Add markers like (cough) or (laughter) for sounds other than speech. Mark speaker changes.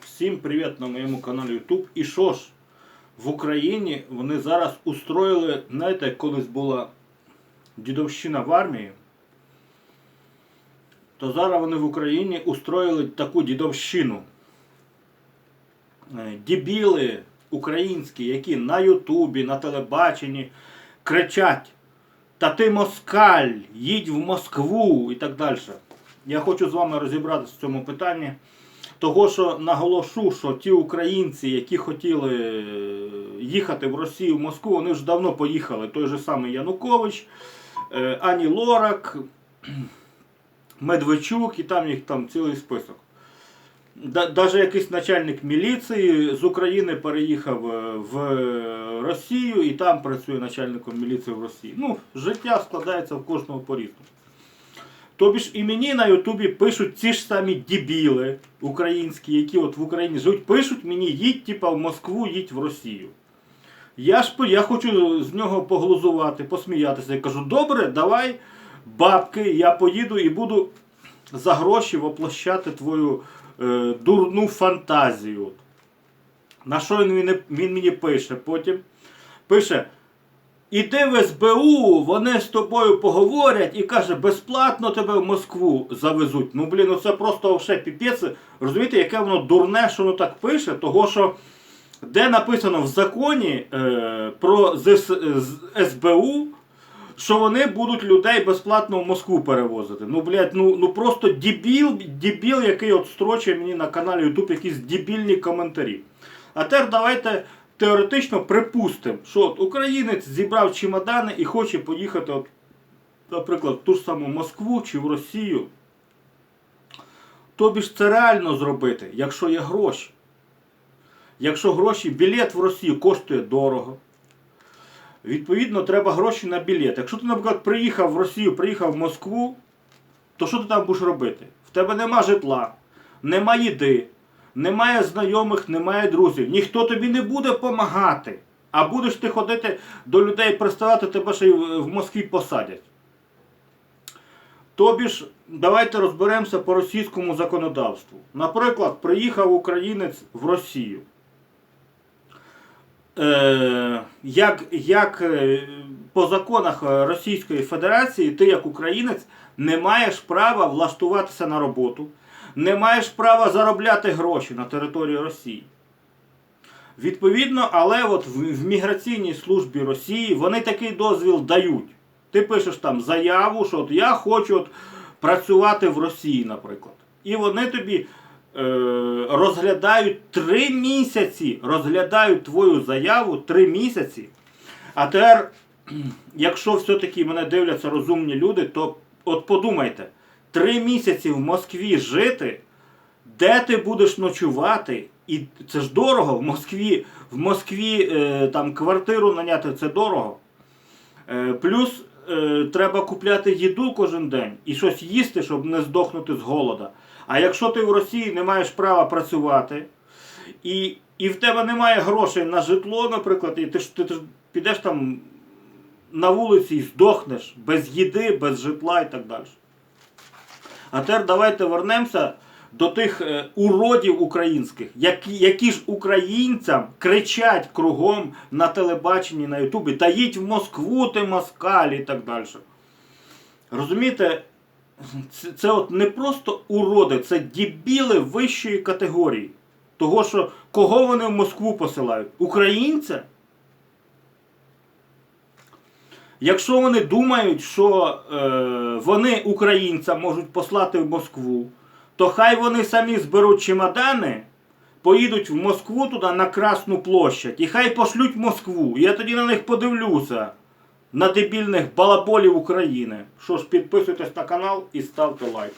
Speaker 1: Всім привіт на моєму каналі YouTube. І що ж, в Україні вони зараз устроїли, знаєте, колись була дідовщина в армії, то зараз вони в Україні устроїли таку дідовщину. Е, Дебіли українські, які на Ютубі, на телебаченні кричать Та ти москаль, їдь в Москву і так далі. Я хочу з вами розібратися в цьому питанні. Того, що наголошу, що ті українці, які хотіли е, їхати в Росію, в Москву, вони вже давно поїхали. Той же самий Янукович, е, Ані Лорак, (clears throat) Медведчук і там їх там цілий список. Навіть якийсь начальник міліції з України переїхав е, в Росію і там працює начальником міліції в Росії. Ну, життя складається в кожного по-різному. Тобі ж і мені на Ютубі пишуть ці ж самі дебіли українські, які от в Україні живуть, пишуть мені, їдь типа, в Москву, їдь в Росію. Я ж я хочу з нього поглузувати, посміятися. Я кажу, добре, давай бабки, я поїду і буду за гроші воплощати твою е, дурну фантазію. На що він, він мені пише потім? Пише. Іди в СБУ, вони з тобою поговорять і каже, безплатно тебе в Москву завезуть. Ну блін, ну це просто вже піпець. Розумієте, яке воно дурне, що воно так пише, того що де написано в законі е, про ЗС, СБУ, що вони будуть людей безплатно в Москву перевозити. Ну, блядь, ну, ну просто дебіл, дебіл, який от строчує мені на каналі YouTube якісь дебільні коментарі. А тепер давайте теоретично припустимо, що от українець зібрав чемодани і хоче поїхати, от, наприклад, в ту ж саму Москву чи в Росію. Тобі ж це реально зробити, якщо є гроші. Якщо гроші, білет в Росію коштує дорого. Відповідно, треба гроші на білет. Якщо ти, наприклад, приїхав в Росію, приїхав в Москву, то що ти там будеш робити? В тебе нема житла, нема їди, немає знайомих, немає друзів. Ніхто тобі не буде допомагати. А будеш ти ходити до людей, приставати, тебе ще й в Москві посадять. Тобі ж, давайте розберемося по російському законодавству. Наприклад, приїхав українець в Росію. Е, як, як е, по законах Російської Федерації, ти як українець не маєш права влаштуватися на роботу, не маєш права заробляти гроші на території Росії. Відповідно, але от в, міграційній службі Росії вони такий дозвіл дають. Ти пишеш там заяву, що от я хочу от працювати в Росії, наприклад. І вони тобі е, розглядають три місяці, розглядають твою заяву три місяці. А тепер, (clears throat) якщо все-таки мене дивляться розумні люди, то от подумайте, три місяці в Москві жити, де ти будеш ночувати? І це ж дорого в Москві. В Москві е, там квартиру наняти це дорого. Е, плюс е, треба купляти їду кожен день і щось їсти, щоб не здохнути з голода. А якщо ти в Росії не маєш права працювати, і, і в тебе немає грошей на житло, наприклад, і ти ж ти, ж підеш там на вулиці і здохнеш без їди, без житла і так далі. А тепер давайте вернемося до тих е, уродів українських, які, які ж українцям кричать кругом на телебаченні, на Ютубі, та їдь в Москву, ти москаль і так далі. Розумієте, це, це от не просто уроди, це дебіли вищої категорії. Того, що кого вони в Москву посилають? Українця? Якщо вони думають, що е, вони українця можуть послати в Москву, то хай вони самі зберуть чемодани, поїдуть в Москву туди на Красну площадь і хай пошлють в Москву. Я тоді на них подивлюся. На дебільних балаболів України. Що ж, підписуйтесь на канал і ставте лайк.